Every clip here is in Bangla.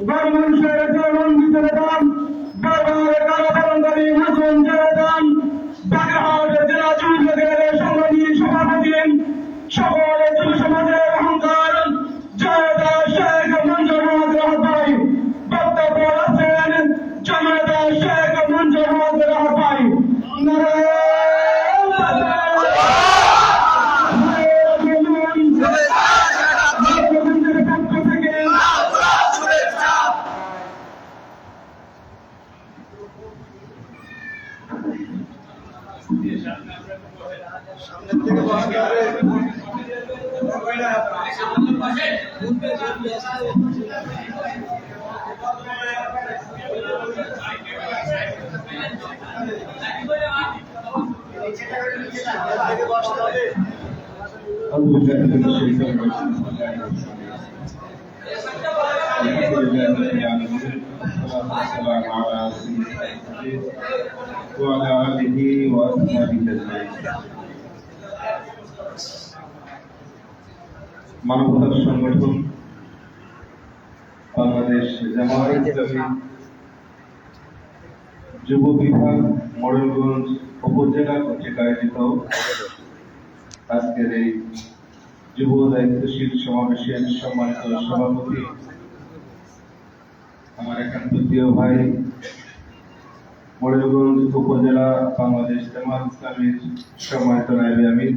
গণমানুষের জনমন্দিত নেতাম দাম কারাবরণকারী وعلى آله وأصحابه أجمعين মানবতার সংগঠন বাংলাদেশ জামায়াত ইসলামী যুব বিভাগ, মডেলগঞ্জ উপজেলা কর্তৃক আয়োজিত আজকের এই যুব দায়িত্বশীল সমাবেশের সম্মানিত সভাপতি আমার একান্ত প্রিয় ভাই, মডেলগঞ্জ উপজেলা বাংলাদেশ জামাত ইসলামীর সম্মানিত নাইবে আমির,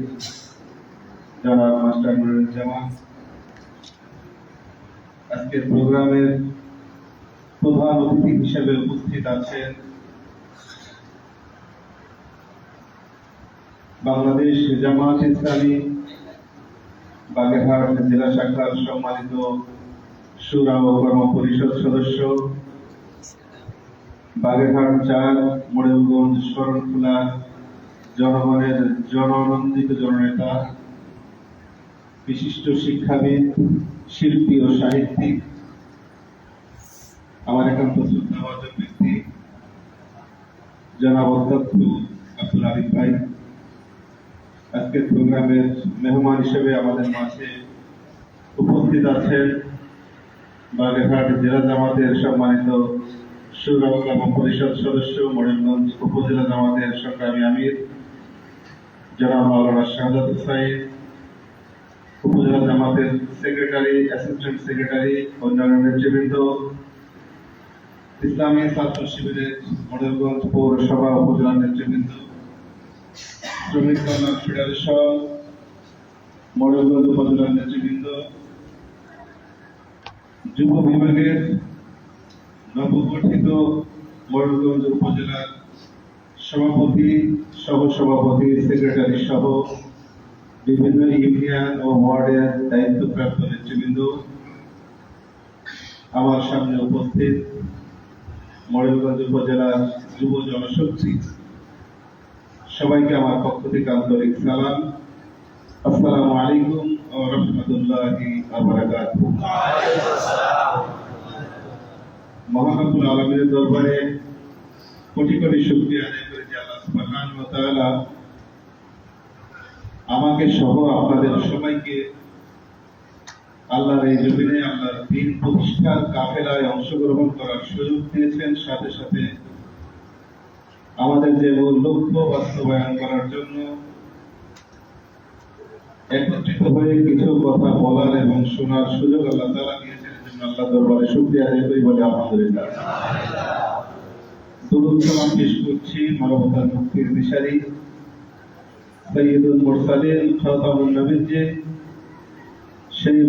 জনাব মাস্টার নুরুজ্জামান আজকের প্রোগ্রামের প্রধান অতিথি হিসেবে উপস্থিত আছেন বাংলাদেশ জামাত ইসলামী বাগেরহাট জেলা শাখার সম্মানিত সুরা ও কর্ম পরিষদ সদস্য, বাগেরহাট চার মোড়েলগঞ্জ শরণখোলা জনগণের জননন্দিত জননেতা, বিশিষ্ট শিক্ষাবিদ, শিল্পী ও সাহিত্যিক, আমার একান্ত শ্রদ্ধাভাজন ব্যক্তি, জনাব অধ্যক্ষ আব্দুল আরিফ ভাই। আজকের প্রোগ্রামের মেহমান হিসেবে আমাদের মাঝে উপস্থিত আছেন বাগেরহাট জেলা জামাতের সম্মানিত সুরক্ষা পরিষদ সদস্য মরিমগঞ্জ উপজেলা জামাতের সংগ্রামী আমির, জনাব মাওলানা শাহাদাত হুসাইন, উপজেলা জামাতের সেক্রেটারি, অ্যাসিস্ট্যান্ট সেক্রেটারি, অন্যান্য নেতৃবৃন্দ, ইসলামী ছাত্র শিবিরের মডেলগঞ্জ পৌরসভা উপজেলা নেতৃবৃন্দ শ্রমিক ফেডারেশন মডেলগঞ্জ উপজেলার নেতৃবৃন্দ, যুব বিভাগের নবগঠিত মডেলগঞ্জ উপজেলার সভাপতি সহ সভাপতি সেক্রেটারি সহ বিভিন্ন ইউনিয়ন ও ওয়ার্ডের দায়িত্বপ্রাপ্ত নেতৃবৃন্দ আমার সামনে উপস্থিত মডেলগঞ্জ উপজেলার যুব জনশক্তি। সবাইকে আমার পক্ষ থেকে আন্তরিক সালাম। আসসালামু আলাইকুম রহমতুল্লাহি মহানবুল আলমীর দরবারে কোটি কোটি শুক্রিয়া আমাকে সহ আপনাদের সবাইকে আল্লাহর এই জমিনে, আল্লাহর দিন প্রতিষ্ঠার কাফেলায় অংশগ্রহণ করার সুযোগ দিয়েছেন। সাথে সাথে আমাদের যে লক্ষ্য বাস্তবায়ন করার জন্য একত্রিত হয়ে কিছু কথা বলার এবং শোনার সুযোগ আল্লাহ তারা দিয়েছেন। আল্লাহ দরবারে শুক্রিয়া আদায় করি বলে আলহামদুলিল্লাহ। সেই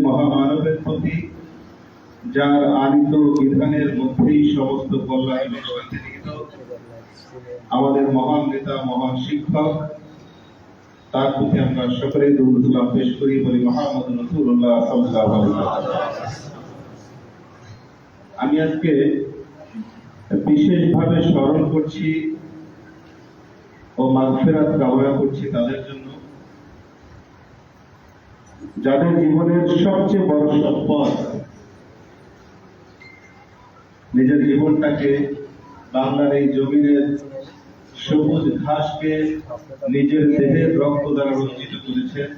যার আনিত বিধানের মধ্যেই সমস্ত কল্যাণ আমাদের মহান নেতা, মহান শিক্ষক, তার প্রতি আমরা সকলেই দুরুদুল্লাহ পেশ করি, বলি মোহাম্মদ সাল্লাল্লাহু আমি আজকে বিশেষভাবে স্মরণ করছি ও মাগফিরাত কামনা করছি তাদের জন্য। যাদের জীবনের সবচেয়ে বড় সম্পদ নিজের জীবনটাকে বাংলার এই জমিনের সবুজ ঘাসকে নিজের দেহের রক্ত দ্বারা রঞ্জিত করেছেন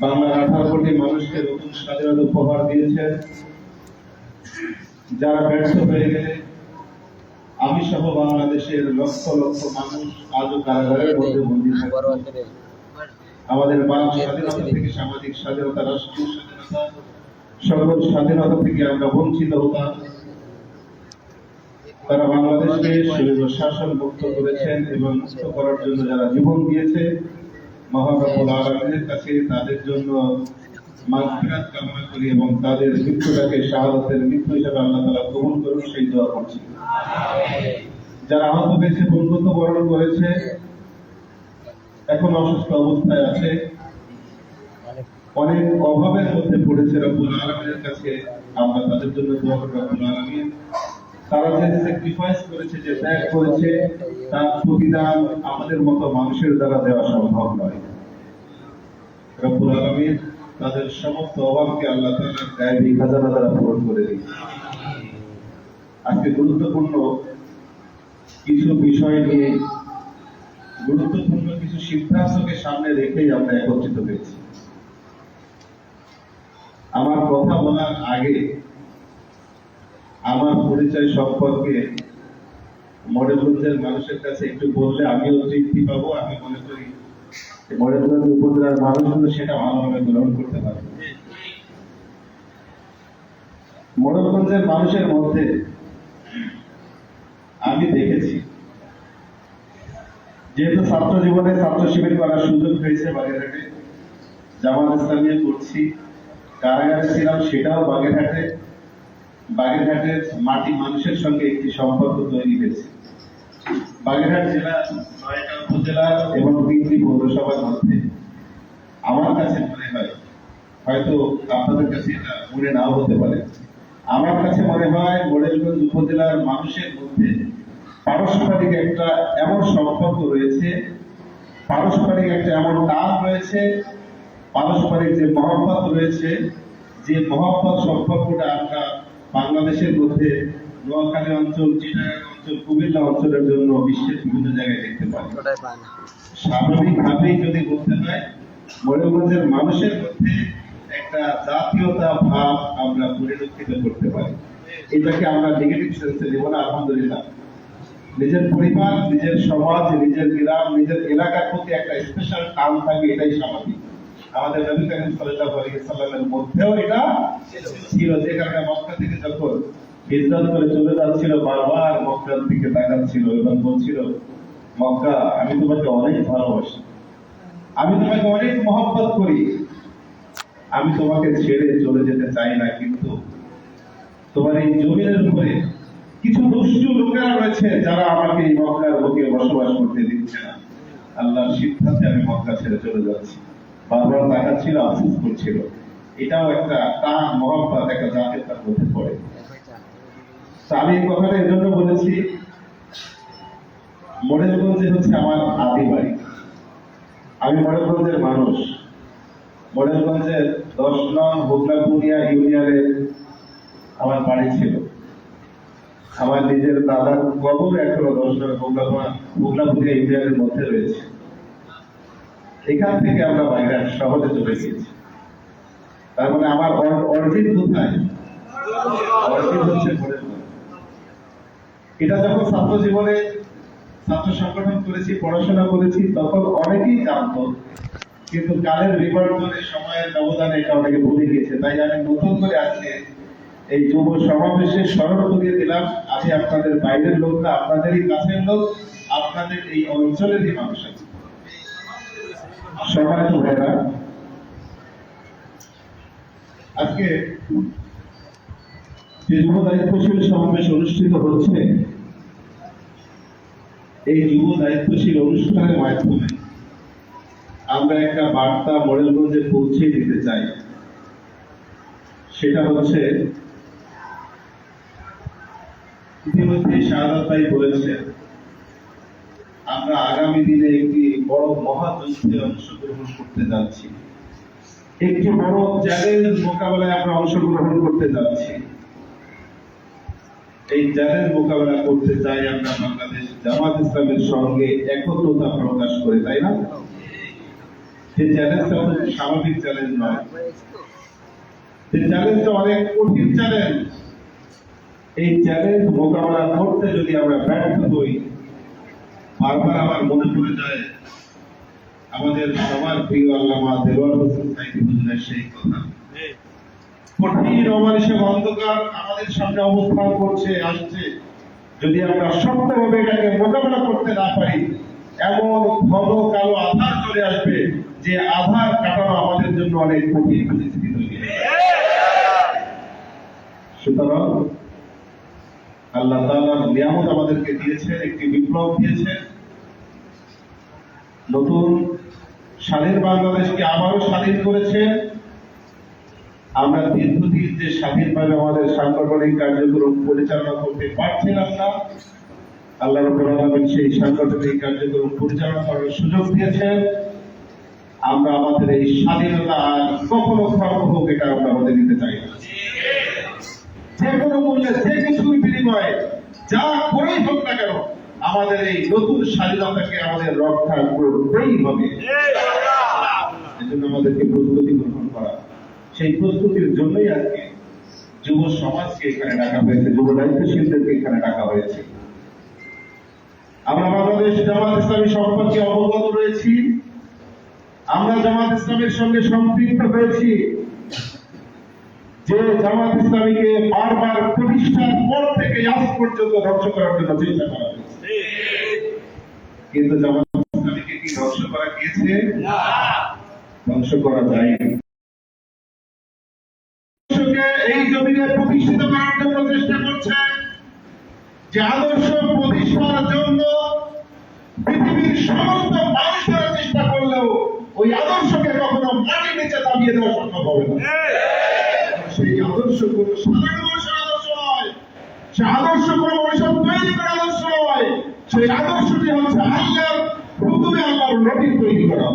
বাংলার আঠারো কোটি মানুষকে নতুন স্বাধীনতা উপহার দিয়েছেন যারা ব্যর্থ হয়ে গেলে আমি সহ বাংলাদেশের লক্ষ লক্ষ মানুষ আজও কারাগারের মধ্যে বন্দী আমাদের বাক স্বাধীনতা থেকে সামাজিক স্বাধীনতা, রাষ্ট্রীয় স্বাধীনতা, সকল স্বাধীনতা থেকে আমরা বঞ্চিত হতাম তারা বাংলাদেশকে স্বৈর শাসন মুক্ত করেছেন এবং মুক্ত করার জন্য যারা জীবন দিয়েছে মহাপ্রভুল আলমের কাছে তাদের জন্য কামনা করি এবং তাদের মৃত্যুটাকে শাহাদতের মৃত্যু হিসাবে আল্লাহ কবুল করুন সেই দোয়া করছি। যারা আহত হয়েছে, বন্ধুত্ব বরণ করেছে, এখন অসুস্থ অবস্থায় আছে, অনেক অভাবের মধ্যে পড়েছে রব্বুল আলমীর কাছে। আমরা তাদের জন্য দোয়া করি রব্বুল আলমীর তারা যে স্যাক্রিফাইস করেছে, যে ত্যাগ করেছে, তার প্রতিদান আমাদের মতো মানুষের দ্বারা দেওয়া সম্ভব নয়। রব্বুল আলমীর তাদের সমস্ত অভাবকে আল্লাহ তাআলার গায়েবী খাজানা দ্বারা পূরণ করে দিন আজকে গুরুত্বপূর্ণ কিছু বিষয় নিয়ে, গুরুত্বপূর্ণ কিছু সিদ্ধান্তকে সামনে রেখেই আমরা একত্রিত হয়েছি। আমার কথা বলার আগে আমার পরিচয় সম্পর্কে মডেলগঞ্জের মানুষের কাছে একটু বললে আমিও তৃপ্তি পাবো, আমি মনে করি মডেলগঞ্জ উপজেলার মানুষগুলো সেটা ভালোভাবে গ্রহণ করতে পারবে। মডেলগঞ্জের মানুষের মধ্যে আমি দেখেছি, যেহেতু ছাত্র জীবনে ছাত্র শিবির করার সুযোগ হয়েছে বাগেরহাটে, জামাত ইসলামিয়া করছি, কারাগারে ছিলাম সেটাও বাগেরহাটে। বাগেরহাটের মাটি মানুষের সঙ্গে একটি সম্পর্ক তৈরি হয়েছে। বাগেরহাট জেলা নয়টা উপজেলা এবং তিনটি পৌরসভার মধ্যে। আমার কাছে মনে হয়, হয়তো আপনাদের কাছে এটা মনে নাও হতে পারে। আমার কাছে মনে হয় মোড়েলগঞ্জ উপজেলার মানুষের মধ্যে পারস্পরিক একটা এমন সম্পর্ক রয়েছে, পারস্পরিক একটা এমন টান রয়েছে, পারস্পরিক যে মহব্বত রয়েছে, যে মহব্বত সম্পর্কটা আমরা বাংলাদেশের মধ্যে নোয়াখালী অঞ্চল চিটাগাং অঞ্চল কুমিল্লা অঞ্চলের জন্য বিশ্বের বিভিন্ন জায়গায় দেখতে পাই। স্বাভাবিকভাবেই যদি বলতে হয় ময়ূরগঞ্জের মানুষের মধ্যে একটা জাতীয়তা ভাব আমরা পরিলক্ষিত করতে পারি। এটাকে আমরা নেগেটিভ সেন্সে দেবো না আলহামদুলিল্লাহ। নিজের পরিবার নিজের সমাজ নিজের গ্রাম নিজের এলাকার প্রতি একটা স্পেশাল টান থাকে এটাই স্বাভাবিক। আমাদের নবী করিম সাল্লাল্লাহু আলাইহি সাল্লামের মধ্যেও এটা ছিল। যে কারণে মক্কা থেকে যখন হিজরত করে চলে যাচ্ছিল, বারবার মক্কার দিকে তাকাচ্ছিল এবং বলছিল, মক্কা, আমি তোমাকে অনেক ভালোবাসি। আমি তোমাকে অনেক মহব্বত করি। আমি তোমাকে ছেড়ে চলে যেতে চাই না, কিন্তু তোমার এই জমিনের উপরে কিছু দুষ্টু লোকেরা রয়েছে যারা আমাকে এই মক্কার লোকে বসবাস করতে দিচ্ছে না। আল্লাহর সিদ্ধান্তে আমি মক্কা ছেড়ে চলে যাচ্ছি। বারবার তাকাচ্ছিল আফসোস করছিল এটাও একটা টান মহব্বত একটা জাতীয়তার মধ্যে পড়ে। আমি কথাটা এজন্য বলেছি মডেলগঞ্জে হচ্ছে আমার আদি বাড়ি। আমি মডেলগঞ্জের মানুষ। মডেলগঞ্জের দশ নং হুগলাপুরিয়া ইউনিয়নে আমার বাড়ি ছিল। আমার নিজের দাদার কবর এখনও দশ নং হুগলাপুরা হুগলাপুরিয়া ইউনিয়নের মধ্যে রয়েছে। এখান থেকে আমরা বাইরে শহরে চলে গিয়েছি। তার মানে আমার অর্জিত কোথায় অর্জিত হচ্ছে এটা যখন ছাত্র জীবনে ছাত্র সংগঠন করেছি, পড়াশোনা করেছি, তখন অনেকেই জানতো, কিন্তু কালের বিবর্তনে সময়ের ব্যবধানে এটা অনেকে ভুলে গিয়েছে। তাই আমি নতুন করে আজকে এই যুব সমাবেশে স্মরণ করিয়ে দিলাম। আমি আপনাদের বাইরের লোক না আপনাদেরই কাছের লোক, আপনাদের এই অঞ্চলেরই মানুষ আছে সম্মানিত ভাইরা আজকে যে যুব দায়িত্বশীল সমাবেশ অনুষ্ঠিত হচ্ছে, এই যুব দায়িত্বশীল অনুষ্ঠানের মাধ্যমে আমরা একটা বার্তা মডেলগঞ্জে পৌঁছে দিতে চাই। সেটা হচ্ছে ইতিমধ্যে শাহাদ ভাই বলেছেন, আমরা আগামী দিনে একটি বড় মহাযুদ্ধে অংশগ্রহণ করতে যাচ্ছি। একটি বড় চ্যালেঞ্জ মোকাবেলায় আমরা অংশগ্রহণ করতে যাচ্ছি। এই চ্যালেঞ্জ মোকাবেলা করতে চাই আমরা বাংলাদেশ জামাত ইসলামের সঙ্গে একত্রতা প্রকাশ করে তাই না? চ্যালেঞ্জটা স্বাভাবিক চ্যালেঞ্জ নয়। যে চ্যালেঞ্জটা অনেক কঠিন চ্যালেঞ্জ। এই চ্যালেঞ্জ মোকাবেলা করতে যদি আমরা ব্যর্থ হই বারবার আমার মনে পড়ে যায় আমাদের সবার প্রিয় আল্লামা দেওয়ার হোসেন হুজুরের সেই কথা। কঠিন অমানুষের অন্ধকার আমাদের সামনে অবস্থান করছে, আসছে। যদি আমরা শক্তভাবে এটাকে মোকাবেলা করতে না পারি, এমন ঘন কালো আধার চলে আসবে যে আধার কাটানো আমাদের জন্য অনেক কঠিন পরিস্থিতি তৈরি সুতরাং আল্লাহ তাআলার নিয়ামত আমাদেরকে দিয়েছেন, একটি বিপ্লব দিয়েছেন। নতুন স্বাধীন বাংলাদেশকে আবারও স্বাধীন করেছেন আমরা দীর্ঘদিন যে স্বাধীনভাবে আমাদের সাংগঠনিক কার্যক্রম পরিচালনা করতে পারছিলাম না, আল্লাহ রব্বুল সেই সাংগঠনিক কার্যক্রম পরিচালনা করার সুযোগ দিয়েছেন। আমরা আমাদের এই স্বাধীনতা আর কখনো খর্ব হোক এটা আমরা হতে দিতে চাই না। যে কোনো মূল্যে, যে কিছুর বিনিময়ে, যা করেই হোক না কেন আমাদের এই নতুন স্বাধীনতাকে আমাদের রক্ষা করতেই হবে। আমাদেরকে প্রস্তুতি গ্রহণ করা। সেই প্রস্তুতির জন্যই আজকে যুব সমাজকে এখানে ডাকা হয়েছে, যুব দায়িত্বশীলদেরকে এখানে ডাকা হয়েছে। আমরা বাংলাদেশ জামাত ইসলামী সম্পর্কে অবগত রয়েছি। আমরা জামাত ইসলামের সঙ্গে সম্পৃক্ত হয়েছি। যে জামাত ইসলামীকে বারবার প্রতিষ্ঠার পর থেকে আজ পর্যন্ত ধ্বংস করার জন্য চেষ্টা করা কিন্তু জামাত ইসলামীকে কি ধ্বংস করা গিয়েছে? ধ্বংস করা আদর্শকে এই জমিনে প্রতিষ্ঠিত করার জন্য করছে যে আদর্শ প্রতিষ্ঠার জন্য পৃথিবীর সমস্ত চেষ্টা করলেও ওই আদর্শকে কখনো মাটির নিচে দাবিয়ে দেওয়া সম্ভব হবে না। সেই আদর্শ সাধারণ সে আদর্শ কোন তৈরি আদর্শ নয় সেই আদর্শটি হচ্ছে আল্লাহর তৈরি করা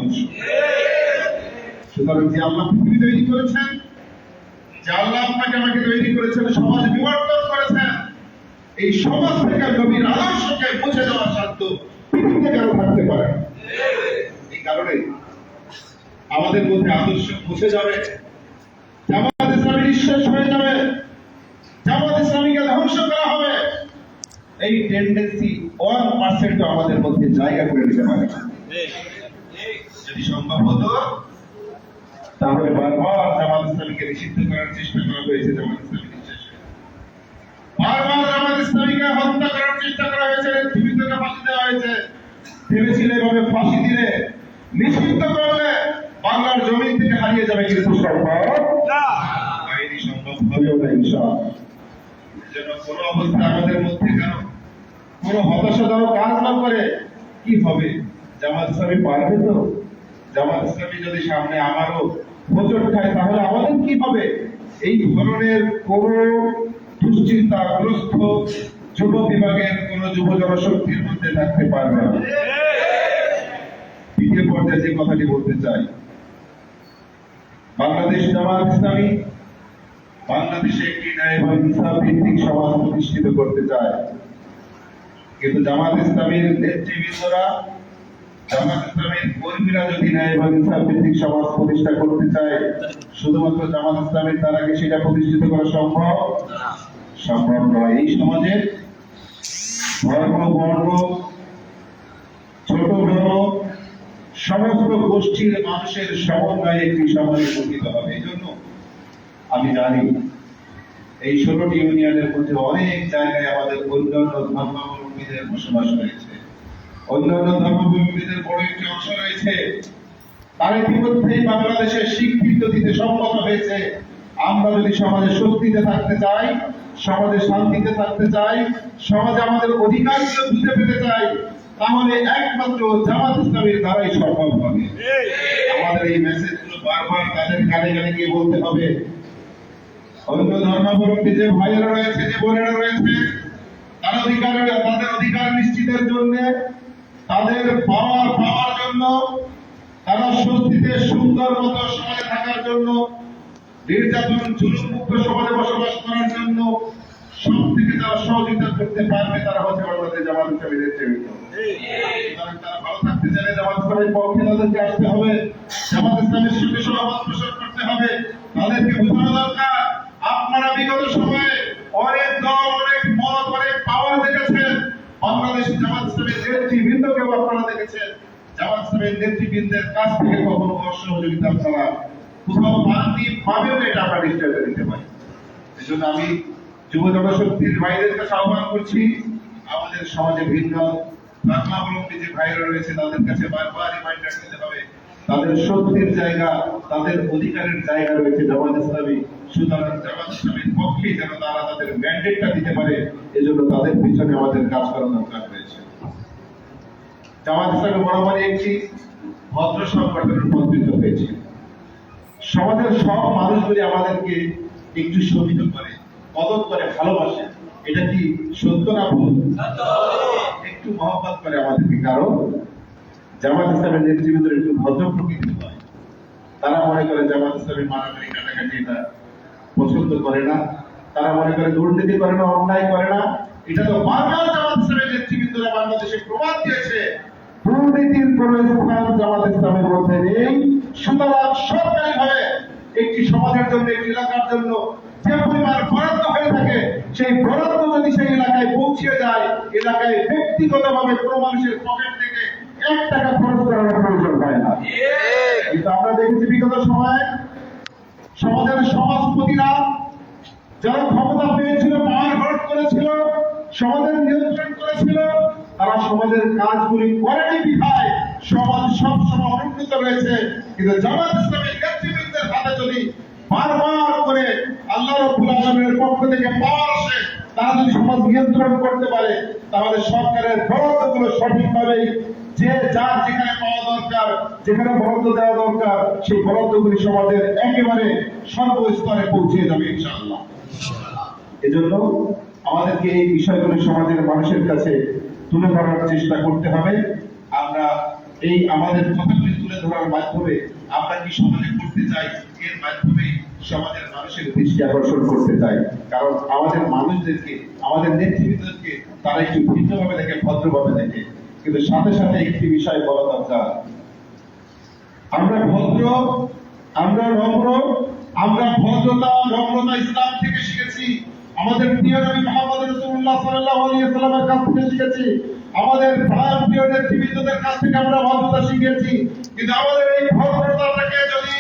সুতরাং যে আল্লাহ পৃথিবী তৈরি করেছেন, যে আল্লাহ আপনাকে আমাকে তৈরি করেছেন, সমাজ বিবর্তন করেছেন, এই সমাজ থেকে নবীর আদর্শকে বুঝে দেওয়ার সাধ্য পৃথিবীতে থাকতে পারে? এই কারণে আমাদের মধ্যে আদর্শ মুছে যাবে জামাত হয়ে যাবে জামাত ইসলামীকে ধ্বংস করা হবে এই টেন্ডেন্সি ওয়ান পার্সেন্ট আমাদের মধ্যে জায়গা করে নিতে পারে। যদি সম্ভব হতো তাহলে বারবার ইসলামীকে নিষিদ্ধ করার চেষ্টা করা হয়েছে জামাত ইসলামী নিঃশেষ হয়ে যাবে। বারবার ইসলামীকে হত্যা করার চেষ্টা করা হয়েছে জীবিতকে ফাঁসি দেওয়া হয়েছে। ভেবেছিল এভাবে ফাঁসি দিলে নিষিদ্ধ করলে বাংলার জমিন থেকে হারিয়ে যাবে কিন্তু সম্ভব হবেও না ইনশাআল্লাহ। যেন কোনো অবস্থা আমাদের মধ্যে কেন কোনো হতাশাজনক কাজ না করে কি হবে? জামাত ইসলামী পারবে তো? জামাত ইসলামী যদি সামনে আমারও হোঁচট খায়, তাহলে আমাদের কি হবে? এই ধরনের কোন দুশ্চিন্তাগ্রস্ত যুব বিভাগের কোন যুব জনশক্তির মধ্যে থাকতে পারবে না। দ্বিতীয় পর্যায়ে যে কথাটি বলতে চাই, বাংলাদেশ জামাত ইসলামী বাংলাদেশে একটি ন্যায় এবং ইনসাফ ভিত্তিক সমাজ প্রতিষ্ঠিত করতে চায়। কিন্তু জামাত ইসলামীর নেতৃবৃন্দরা, জামাত ইসলামের কর্মীরা যদি ন্যায় এবং ইনসাফ সমাজ প্রতিষ্ঠা করতে চায়, শুধুমাত্র জামাত ইসলামের দ্বারা কি সেটা প্রতিষ্ঠিত করা সম্ভব? সম্ভব নয়। এই সমাজে ছোট বড়, সমস্ত গোষ্ঠীর মানুষের সমন্বয়ে একটি সমাজে গঠিত হবে। এই জন্য আমি জানি, এই ষোলোটি ইউনিয়নের মধ্যে অনেক জায়গায় আমাদের অন্যান্য ধর্মাবলম্বীদের বসবাস রয়েছে। অন্যান্য ধর্মাবলম্বীদের বড় একটি অংশ রয়েছে। ইতিমধ্যেই স্বীকৃত দিতে সম্মত হয়েছে। আমরা যদি সমাজে শক্তিতে থাকতে চাই, সমাজে শান্তিতে থাকতে চাই, সমাজে আমাদের অধিকারগুলো বুঝে পেতে চাই, তাহলে একমাত্র জামাত ইসলামের দ্বারাই হবে। আমাদের এই মেসেজগুলো বারবার তাদের কানে কানে গিয়ে বলতে হবে। অন্য ধর্মাবলম্বী যে ভাইয়েরা রয়েছে, যে বোনেরা রয়েছে তার অধিকার তাদের অধিকার নিশ্চিতের জন্য, তাদের পাওয়ার পাওয়ার জন্য, তারা স্বস্তিতে সুন্দর মতো থাকার জন্য, নির্যাতন সমাজে বসবাস করার জন্য যারা সহযোগিতা করতে পারবে তারা হচ্ছে বাংলাদেশ জামাত তারা ভালো থাকতে জামাত ইসলামের পক্ষে আসতে হবে। জামাত ইসলামের সঙ্গে করতে হবে। তাদেরকে বোঝানো দরকার, আপনারা বিগত সময়ে অনেক দল অনেক নেতৃবৃন্দের কাছ থেকে কখনো অসহযোগিতা ছাড়া কোথাও পাননি পাবেও না এটা আমরা নিশ্চয়তা দিতে পারি। এই জন্য আমি যুব জনশক্তির ভাইদের কাছে আহ্বান করছি, আমাদের সমাজে ভিন্ন ধর্মাবলম্বী যে ভাইরা রয়েছে তাদের কাছে বারবার রিমাইন্ডার দিতে হবে, তাদের শক্তির জায়গা, তাদের অধিকারের জায়গা রয়েছে জামাত ইসলামী, সুতরাং জামাত ইসলামীর পক্ষে যেন তারা তাদের ম্যান্ডেটটা দিতে পারে, এজন্য তাদের পিছনে আমাদের কাজ করা দরকার রয়েছে। জামাত ইসলামী বরাবরই একটি ভদ্র সংগঠনে রূপান্তরিত হয়েছে সমাজের সব মানুষগুলি আমাদেরকে একটু শোভিত করে কদর করে, ভালোবাসে। এটা কি সত্য না ভুল? একটু মহব্বত করে আমাদেরকে, কারণ জামাত ইসলামের নেতৃবৃন্দ একটু ভদ্র প্রকৃতির হয়। তারা মনে করে জামাত ইসলামের মারামারি কাটাকাটি এটা পছন্দ করে না। তারা মনে করে দুর্নীতি করে না, অন্যায় করে না। এটা তো বারবার জামাত ইসলামের নেতৃবৃন্দরা বাংলাদেশে প্রমাণ দিয়েছে। দুর্নীতির কোন স্থান জামাত ইসলামের মধ্যে নেই। সুতরাং সরকারি ভাবে একটি সমাজের জন্য, একটি এলাকার জন্য যে পরিমাণ বরাদ্দ হয়ে থাকে, সেই বরাদ্দ যদি সেই এলাকায় পৌঁছে যায়, এলাকায় ব্যক্তিগতভাবে কোনো মানুষের পকেট থেকে এক টাকা খরচ করার প্রয়োজন হয় না। কিন্তু আমরা দেখেছি বিগত সময়ে সমাজের সমাজপতিরা যারা ক্ষমতা পেয়েছিল, পাওয়ার হট করেছিল, সমাজের নিয়ন্ত্রণ করেছিল তারা সমাজের কাজগুলি করেনি বিধায়। সমাজ সব সময় অনুন্নত রয়েছে। কিন্তু জামাত ইসলামের নেতৃবৃন্দের হাতে যদি বারবার করে আল্লাহ রব্বুল আলমের পক্ষ থেকে পাওয়ার আসে, তারা যদি সমাজ নিয়ন্ত্রণ করতে পারে, তাহলে সরকারের বরাদ্দগুলো সঠিকভাবেই যে যার যেখানে পাওয়া দরকার, যেখানে বরাদ্দ দেওয়া দরকার, সেই বরাদ্দগুলি সমাজের একেবারে সর্বস্তরে পৌঁছে যাবে ইনশাআল্লাহ। এজন্য আমাদেরকে এই বিষয়গুলো সমাজের মানুষের কাছে তুলে ধরার চেষ্টা করতে হবে। আমরা এই আমাদের কথাগুলি তুলে ধরার মাধ্যমে আমরা কি সমাজে করতে চাই, এর মাধ্যমে সমাজের মানুষের দৃষ্টি আকর্ষণ করতে চাই। কারণ আমাদের মানুষদেরকে, আমাদের নেতৃবৃন্দকে তারা একটু ভিন্নভাবে দেখে, ভদ্রভাবে দেখে। কিন্তু সাথে সাথে একটি বিষয় বলা দরকার। আমরা ভদ্র, আমরা নম্র, আমরা ভদ্রতা, নম্রতা ইসলাম থেকে শিখেছি। আমাদের প্রিয় নবী মোহাম্মদ শিখেছি। আমাদের নেতৃবৃন্দদের কাছ থেকে আমরা ভদ্রতা শিখেছি কিন্তু আমাদের এই ভদ্রতাটাকে যদি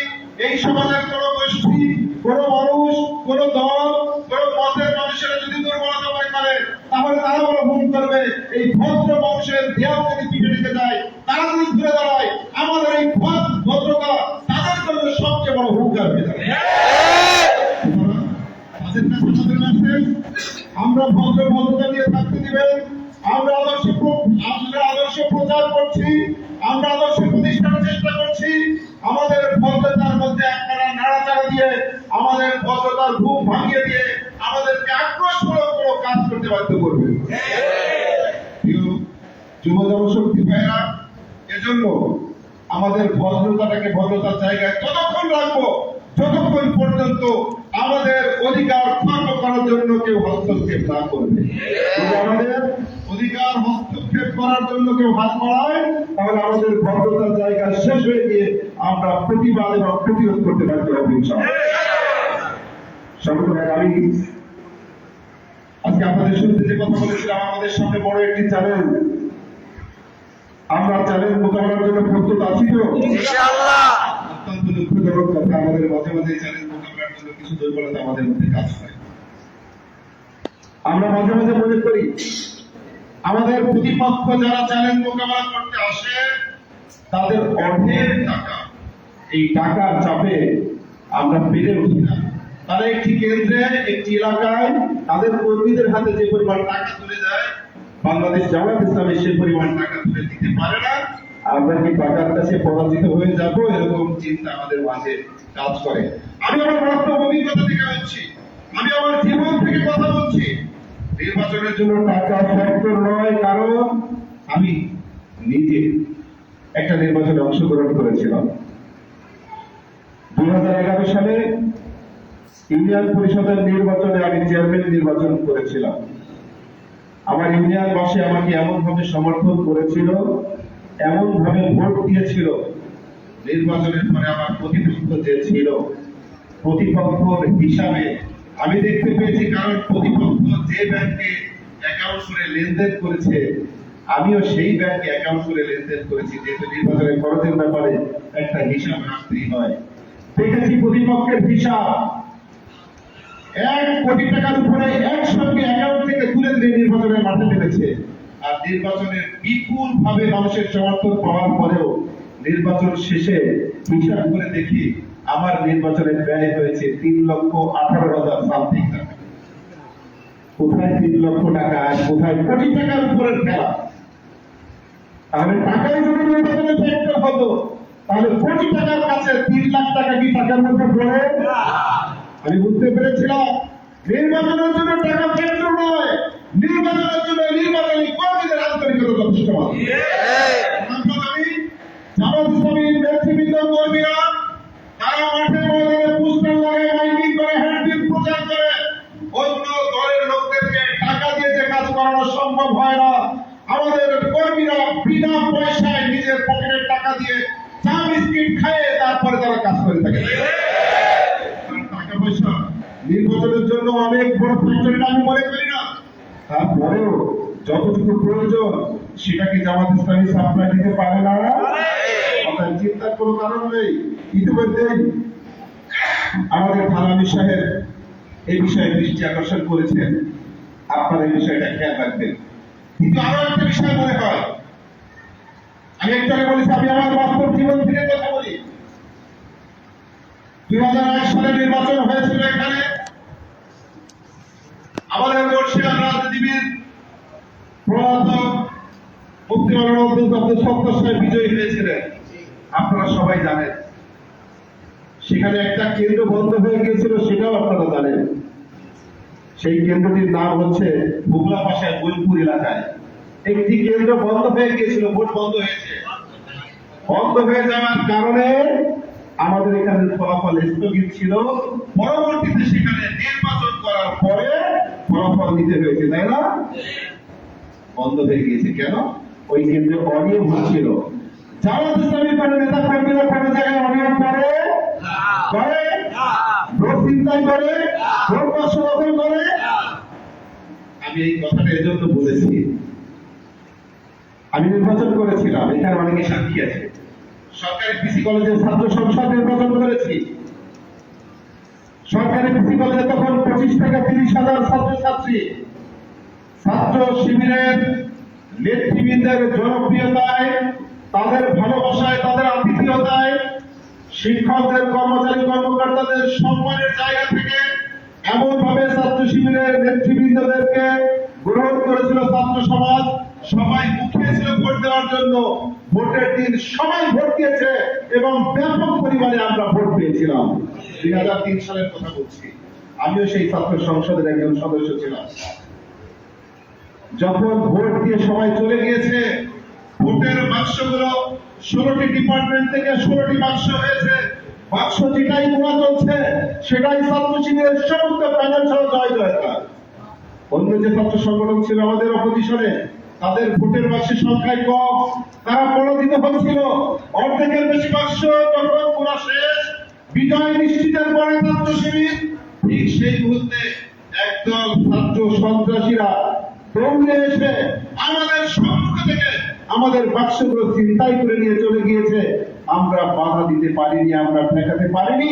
এই সমাজের কোন গোষ্ঠী, কোন মানুষ, কোন দল, কোন মতের মানুষেরা যদি দুর্বলতা তাহলে তারা বড় ভুল করবে। এই ভদ্র মানুষের দেহ যদি পিঠে যায়, তারা যদি ঘুরে দাঁড়ায় আমরা ভদ্র ভদ্রতা নিয়ে থাকতে দিবেন। আমরা আদর্শ আমরা আদর্শ প্রচার করছি। আমরা আদর্শ প্রতিষ্ঠানের চেষ্টা করছি। আমাদের ভদ্রতার মধ্যে আপনারা নাড়াচাড়া দিয়ে আমাদের ভদ্রতার ঘুম ভাঙিয়ে দিয়ে আমাদেরকে আক্রোশমূলক কোনো কাজ করতে বাধ্য করবে যুব জনশক্তি ভাইরা এজন্য আমাদের ভদ্রতাটাকে ভদ্রতার জায়গায় ততক্ষণ রাখব, যতক্ষণ পর্যন্ত আমাদের অধিকার করার জন্য কেউ হস্তক্ষেপ না করবে। আমাদের অধিকার হস্তক্ষেপ করার জন্য কেউ হাত বাড়ায় তাহলে আমাদের ভদ্রতার জায়গা শেষ হয়ে গিয়ে আমরা প্রতিবাদ এবং প্রতিরোধ করতে পারতে হবে আমি আজকে আপনাদের শুনতে যে কথা বলেছিলাম আমাদের সামনে বড় একটি চ্যালেঞ্জ আমরা চ্যালেঞ্জ মোকাবেলার জন্য প্রস্তুত আছি তো? অত্যন্ত দুঃখজনক কথা আমাদের মাঝে মাঝে চ্যালেঞ্জ মোকাবেলার জন্য কিছু দুর্বলতা আমাদের মধ্যে কাজ করে। আমরা মাঝে মাঝে মনে করি, আমাদের প্রতিপক্ষ যারা চ্যালেঞ্জ মোকাবেলা করতে আসে, তাদের অর্ধেক টাকা, এই টাকার চাপে আমরা পেরে উঠি না। তারা একটি কেন্দ্রে, একটি এলাকায় তাদের কর্মীদের হাতে যে পরিমাণ টাকা তুলে দেয়, বাংলাদেশ জামাত ইসলামে সে পরিমাণ টাকা তুলে দিতে পারে না। আমরা কি টাকার কাছে পরাজিত হয়ে যাব, এরকম চিন্তা আমাদের মাঝে কাজ করে। আমি আমার বাস্তব অভিজ্ঞতা থেকে বলছি, আমি আমার জীবন থেকে কথা বলছি। নির্বাচনের জন্য টাকা ফ্যাক্টর নয়, কারণ আমি নিজে একটা নির্বাচনে অংশগ্রহণ করেছিলাম। দুই হাজার এগারো সালে ইউনিয়ন পরিষদের নির্বাচনে আমি চেয়ারম্যান নির্বাচন করেছিলাম। আমার ইউনিয়ন বাসী আমাকে এমন ভাবে সমর্থন করেছিল এমন ভাবে ভোট দিয়েছিল। নির্বাচনের পরে আমার প্রতিপক্ষ যে ছিল, প্রতিপক্ষর হিসাবে আমি দেখতে পেয়েছি কারণ প্রতিপক্ষ যে ব্যাংকে অ্যাকাউন্ট করে লেনদেন করেছে, আমিও সেই ব্যাংকে অ্যাকাউন্ট করে লেনদেন করেছি, যেহেতু নির্বাচনের খরচের ব্যাপারে একটা হিসাব রাখতেই হয়। দেখেছি প্রতিপক্ষের হিসাব। এক কোটি টাকার উপরে একসঙ্গে অ্যাকাউন্ট থেকে তুলে দিয়ে নির্বাচনের মাঠে নেমেছে। আর নির্বাচনের বিপুল ভাবে মানুষের সমর্থন পাওয়ার পরেও নির্বাচন শেষে হিসাব করে দেখি আমার নির্বাচনে ব্যয় হয়েছে তিন লক্ষ আঠারো হাজার সামথিং টাকা। কোথায় তিন লক্ষ টাকা আর কোথায় কোটি টাকার উপরের খেলা? তাহলে টাকাই যদি নির্বাচনে ফ্যাক্টর হতো তাহলে কোটি টাকার কাছে তিন লাখ টাকা কি টাকার মধ্যে পড়ে? আমি বুঝতে পেরেছিলাম নির্বাচনের জন্য টাকা ফ্যাক্টর নয় নির্বাচনের জন্য নির্বাচনী কর্মীদের আন্তরিকতা যথেষ্ট আমি জামাত নেতৃবৃন্দ কর্মীরা তারা মাঠে ময়দানে টাকা দিয়ে কাজ করানো সম্ভব হয় না। আমাদের কর্মীরা বিনা পয়সায় নিজের টাকা দিয়ে চা, বিস্কিট খায়, তারপরে তারা কাজ করে থাকে। টাকা পয়সা নির্বাচনের জন্য অনেক বড় ফ্যাক্টরি করি না। তারপরেও যতটুকু প্রয়োজন সেটা কি জামাত ইসলামী সাপ্লাই দিতে পারে না। অতএব চিন্তার কোনো কারণ নেই। ইতিমধ্যেই আমাদের থানামি সাহেব এই বিষয়ে দৃষ্টি আকর্ষণ করেছেন। আপনারা এই বিষয়টা খেয়াল রাখবেন। কিন্তু আরও একটা বিষয় মনে হয়। আমি একটু বলেছি, আমি আমার বাস্তব জীবন থেকে কথা বলি। দুই হাজার এক সালে নির্বাচন হয়েছিল এখানে। আমাদের বর্ষিয়ান রাজনীতিবিদ, প্রয়াত আব্দুল সত্তর সাহেব বিজয়ী হয়েছিলেন। আপনারা সবাই জানেন। সেখানে একটা কেন্দ্র বন্ধ হয়ে গিয়েছিল, সেটাও আপনারা জানেন। সেই কেন্দ্রটির নাম হচ্ছে বুগলা পাশায় বোলপুর এলাকায়। একটি কেন্দ্র বন্ধ হয়ে গিয়েছিল, ভোট বন্ধ হয়েছে। বন্ধ হয়ে যাওয়ার কারণে আমাদের এখানে ফলাফল স্থগিত ছিল। পরবর্তীতে সেখানে নির্বাচন করার পরে ফলাফল দিতে হয়েছে, তাই না? বন্ধ হয়ে গিয়েছে। কেন? ওই কেন্দ্রে অনিয়ম হচ্ছিল। আমি নির্বাচন করেছিলাম, এখানে অনেকে সাক্ষী আছে। সরকারি পিসি কলেজের ছাত্র সংসদ নির্বাচন করেছি। সরকারি পিসি কলেজে তখন পঁচিশ থেকে তিরিশ হাজার ছাত্রছাত্রী। ছাত্র শিবিরের নেতৃবৃন্দের জনপ্রিয়তায় তাদের ভালোবাসায়, তাদের আতিথেয়তায় শিক্ষকদের, কর্মচারী, কর্মকর্তাদের সম্মানের জায়গা থেকে এমন ভাবে ছাত্র শিবিরের নেতৃবৃন্দদেরকে গ্রহণ করেছিল ছাত্র সমাজ। সবাই মুখিয়েছিল ভোট দেওয়ার জন্য ভোটের দিন সবাই ভোট দিয়েছে এবং ব্যাপক পরিমাণে আমরা ভোট পেয়েছিলাম। দুই হাজার তিন সালের কথা বলছি। আমিও সেই ছাত্র সংসদের একজন সদস্য ছিলাম। যখন ভোট দিয়ে সবাই চলে গিয়েছে ভোটের বাক্সগুলো ষোলোটি ডিপার্টমেন্ট থেকে ষোলোটি বাক্স হয়েছে। বাক্স যেটাই মোড়া চলছে, সেটাই ছাত্র শিবিরের সমস্ত প্যানেল সহ জয় জয়কার অন্য যে ছাত্র সংগঠন ছিল আমাদের অপোজিশনে তাদের ভোটের বাক্সের সংখ্যায় কম। তারা পরাজিত হচ্ছিল। অর্ধেকের বেশি বাক্স যখন পুরা শেষ, বিজয় নিশ্চিতের পরে ছাত্র শিবির, ঠিক সেই মুহূর্তে একদল ছাত্র সন্ত্রাসীরা দৌড়ে এসে আমাদের থেকে আমাদের বাক্সগুলো চিন্তাই করে নিয়ে চলে গিয়েছে। আমরা বাধা দিতে পারিনি, আমরা ঠেকাতে পারিনি।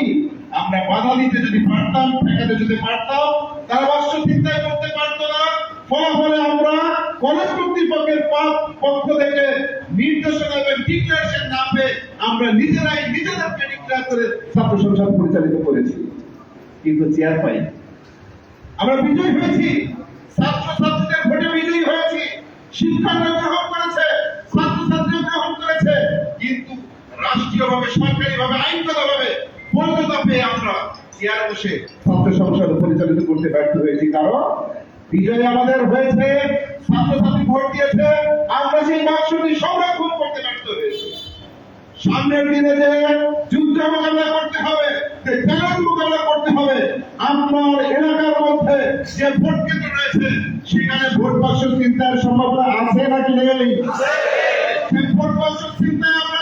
আমরা বাধা দিতে যদি পারতাম, ঠেকাতে যদি পারতাম, তারা বাক্স চিন্তাই করতে পারতো না। ফলাফলে আমরা কলেজ কর্তৃপক্ষের পক্ষ থেকে নির্দেশনা এবং ডিক্লারেশন না পেয়ে আমরা নিজেরাই নিজেদেরকে করে ছাত্র সংসদ পরিচালিত করেছি। কিন্তু চেয়ার পাই আমরা বিজয়ী হয়েছি। ছাত্র ছাত্রীদের ভোটে বিজয়ী হয়েছি। গ্রহণ করেছে। রাষ্ট্রীয়ভাবে, সরকারিভাবে, আইনগতভাবে বৈধতা পেয়ে আমরা চেয়ার বসে ছাত্র সংসদ পরিচালিত করতে ব্যর্থ হয়েছি। কারণ বিজয় আমাদের হয়েছে, ছাত্রছাত্রী ভোট দিয়েছে, আমরা সেই বাক্সটি সংরক্ষণ করতে ব্যর্থ হয়েছি। সামনের দিনে যে যুদ্ধ মোকাবিলা করতে হবে, যে চ্যালেঞ্জ মোকাবিলা করতে হবে, আপনার এলাকার মধ্যে যে ভোট কেন্দ্র রয়েছে, সেখানে ভোট বাক্স চিন্তার সম্ভাবনা আছে নাকি নেই? ভোট বাক্স চিন্তায় আমরা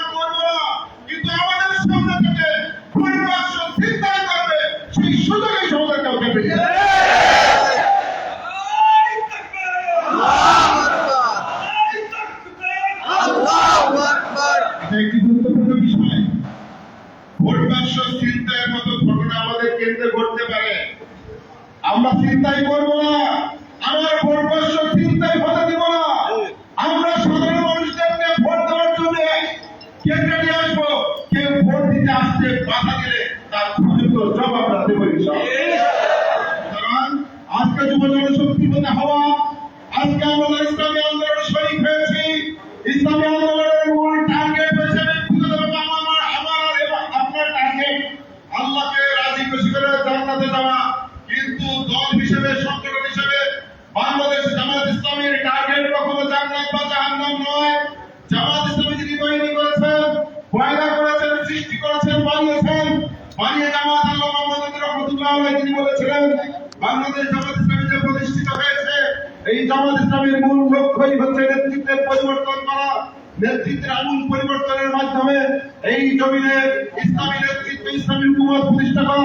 ইসলামী হুকুমত প্রতিষ্ঠা করা